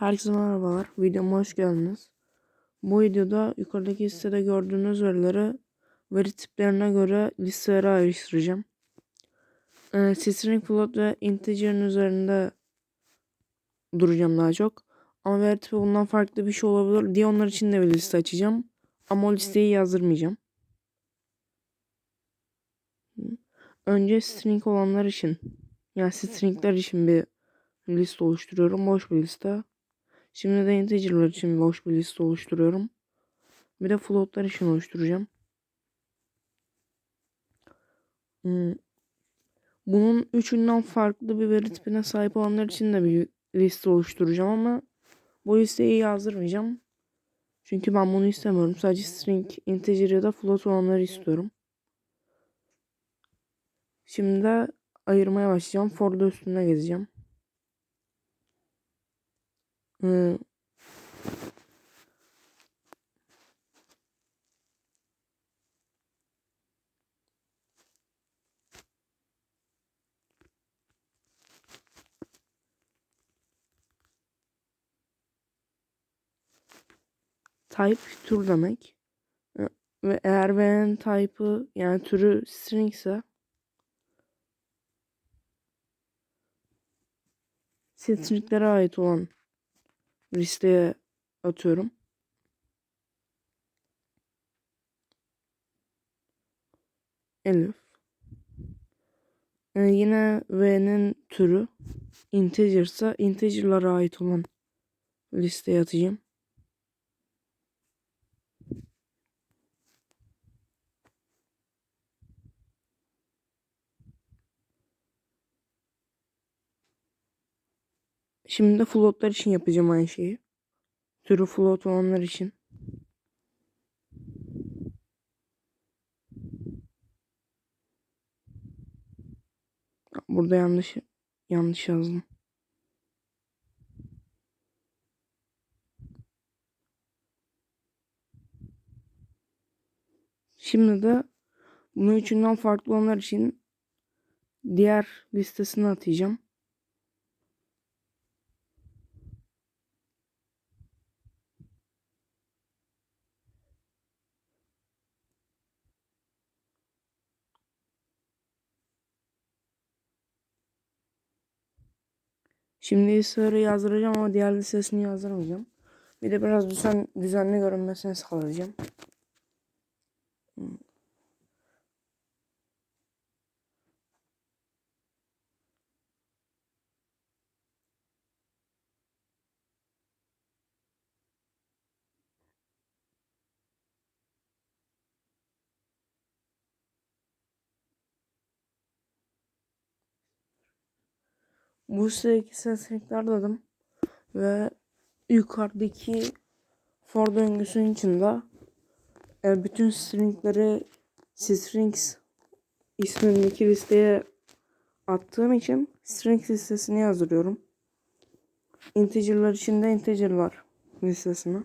Herkese merhabalar. Videoma hoş geldiniz. Bu videoda yukarıdaki listede gördüğünüz verileri veri tiplerine göre listelere ayrıştıracağım. Ee, string, float ve integer'in üzerinde duracağım daha çok. Ama veri tipi bundan farklı bir şey olabilir diye onlar için de bir liste açacağım. Ama o listeyi yazdırmayacağım. Önce string olanlar için yani stringler için bir liste oluşturuyorum. Boş bir liste. Şimdi de integer'lar için boş bir liste oluşturuyorum. Bir de float'lar için oluşturacağım. Hmm. Bunun üçünden farklı bir veri tipine sahip olanlar için de bir liste oluşturacağım ama bu listeyi yazdırmayacağım. Çünkü ben bunu istemiyorum. Sadece string, integer ya da float olanları istiyorum. Şimdi de ayırmaya başlayacağım. For'da üstüne gezeceğim. Type tür demek. Ve eğer veren type'ı yani türü string ise stringlere ait olan listeye atıyorum. Elif. Ee, yine v'nin türü integer ise integer'lara ait olan listeye atacağım. Şimdi de floatlar için yapacağım aynı şeyi. Türü float olanlar için. Burada yanlış yanlış yazdım. Şimdi de bunu üçünden farklı olanlar için diğer listesine atacağım. Şimdi listeleri yazdıracağım ama diğer listesini yazdırmayacağım. Bir de biraz düzen, düzenli görünmesini sağlayacağım. Bu sitedeki seçenekler dedim. Ve yukarıdaki for döngüsünün içinde e, bütün stringleri strings ismindeki listeye attığım için string listesini yazdırıyorum. Integer'lar için de integer'lar listesini.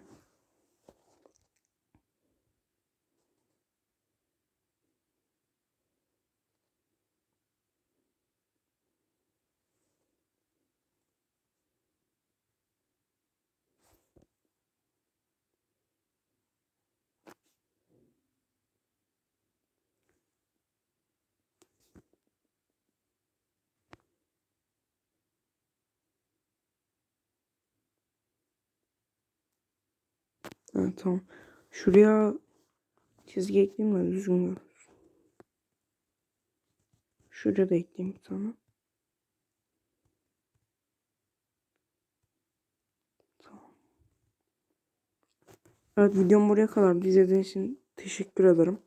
Evet tamam. Şuraya çizgi ekleyeyim de düzgün görürsün. Şuraya da ekleyeyim bir tane. Tamam. Evet videom buraya kadar. İzlediğiniz için teşekkür ederim.